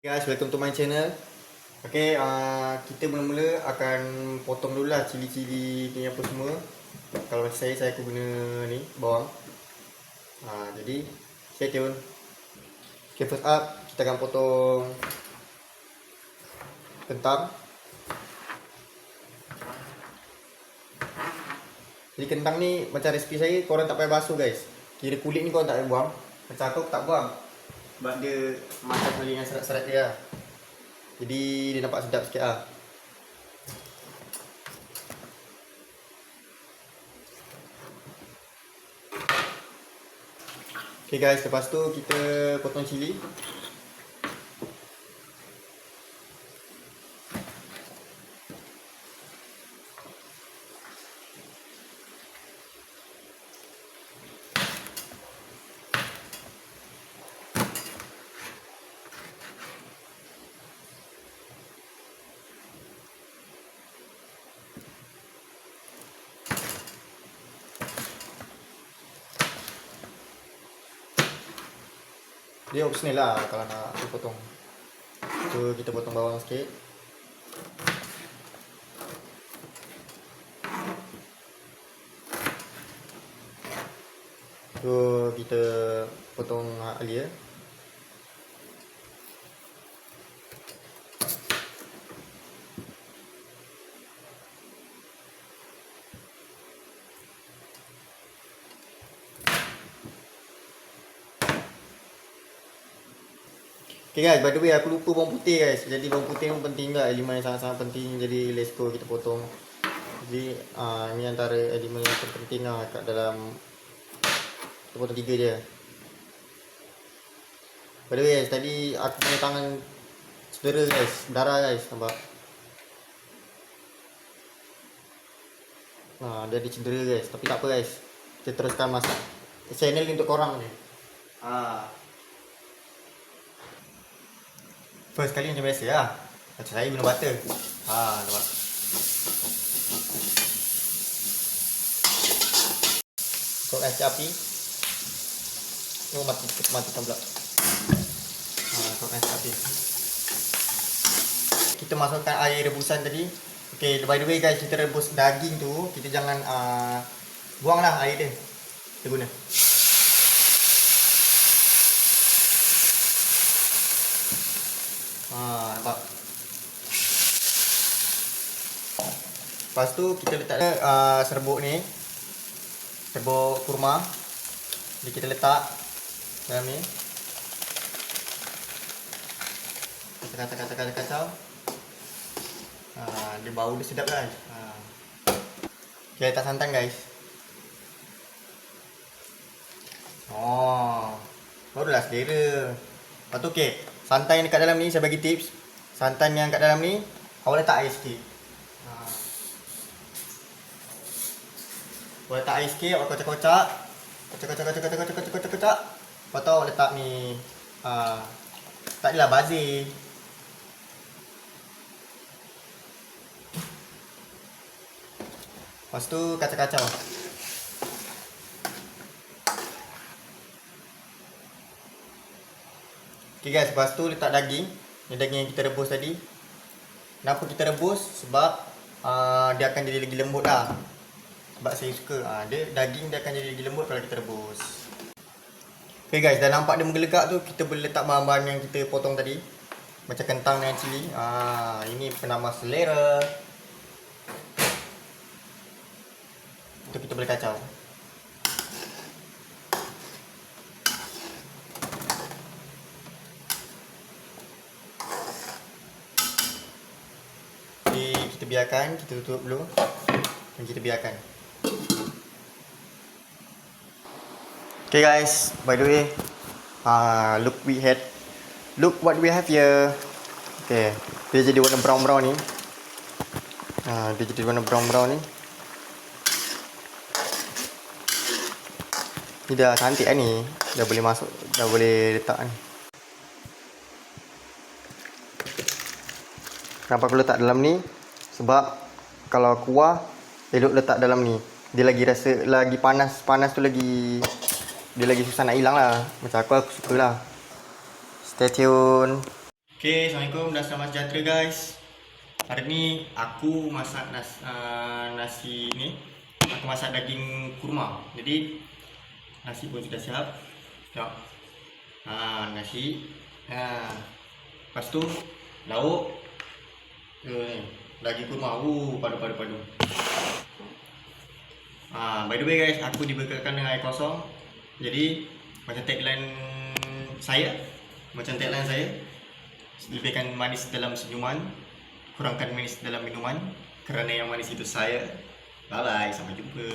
Guys, welcome to my channel. Okay, uh, kita mula-mula akan potong dulu lah cili-cili ni apa semua. Kalau macam saya, saya aku guna ni, bawang. Uh, jadi, stay tune. Okay, first up, kita akan potong kentang. Jadi kentang ni macam resipi saya, korang tak payah basuh guys. Kira kulit ni korang tak payah buang. Macam aku, aku tak buang. Sebab dia makan sekali dengan serat-serat dia lah. Jadi dia nampak sedap sikit lah. Okay guys, lepas tu kita potong cili. Dia optional lah kalau nak aku potong. So kita potong bawang sikit. So kita potong alia. Okay guys, by the way aku lupa bawang putih guys. Jadi bawang putih pun penting juga, elemen yang sangat-sangat penting. Jadi let's go kita potong. Jadi uh, ini antara elemen yang terpenting lah kat dalam kita potong tiga je. By the way guys, tadi aku punya tangan cedera guys, darah guys, nampak? Ha, dia ada cedera guys, tapi tak apa guys. Kita teruskan masak. Channel untuk korang ni. Ah. First kali macam biasa lah. Macam saya guna butter. Haa nampak. Kau kasih api. Oh mati, matikan pula. Haa kau kasih api. Kita masukkan air rebusan tadi. Okay by the way guys kita rebus daging tu Kita jangan uh, Buang lah air dia. Kita guna Ha, nampak. Lepas tu kita letak uh, serbuk ni. Serbuk kurma. Jadi kita letak dalam ni. Kita kacau kacau kacau kacau. Ha, dia bau dia sedap guys. Ha. Kita letak santan guys. Oh. Barulah selera. Lepas tu okey. Santan yang dekat dalam ni saya bagi tips. Santan yang kat dalam ni awak letak air sikit. Ha. Awak letak air sikit, awak kocak-kocak. Kocak-kocak kocak-kocak kocak-kocak kocak-kocak. Lepas tu awak letak ni ha. tak adalah bazir. Lepas tu kacau-kacau. Okay guys, lepas tu letak daging. Ni daging yang kita rebus tadi. Kenapa kita rebus? Sebab uh, dia akan jadi lagi lembut lah. Sebab saya suka uh, dia Daging dia akan jadi lagi lembut kalau kita rebus. Okay guys, dah nampak dia menggelegak tu Kita boleh letak bahan-bahan yang kita potong tadi. Macam kentang dan cili uh, Ini penambah selera. Itu kita boleh kacau Jadi kita biarkan, kita tutup dulu dan kita biarkan. Okay guys, by the way, uh, look we had, look what we have here. Okay, dia jadi warna brown brown ni. Uh, dia jadi warna brown brown ni. Ni dah cantik kan ni, dah boleh masuk, dah boleh letak ni. Kenapa aku letak dalam ni? Sebab kalau kuah elok letak dalam ni. Dia lagi rasa lagi panas, panas tu lagi dia lagi susah nak hilang lah. Macam aku aku suka lah. Stay tune. Okay, Assalamualaikum dan selamat sejahtera guys Hari ni aku masak nas, uh, nasi ni Aku masak daging kurma Jadi Nasi pun sudah siap Tengok ha, Nasi ha. Lepas tu Lauk eh, Daging kurma uh, Padu padu padu ha, By the way guys Aku dibekalkan dengan air kosong. Jadi Macam tagline Saya Macam tagline saya Lebihkan manis dalam senyuman Kurangkan manis dalam minuman. Kerana yang manis itu saya. Bye bye Sampai jumpa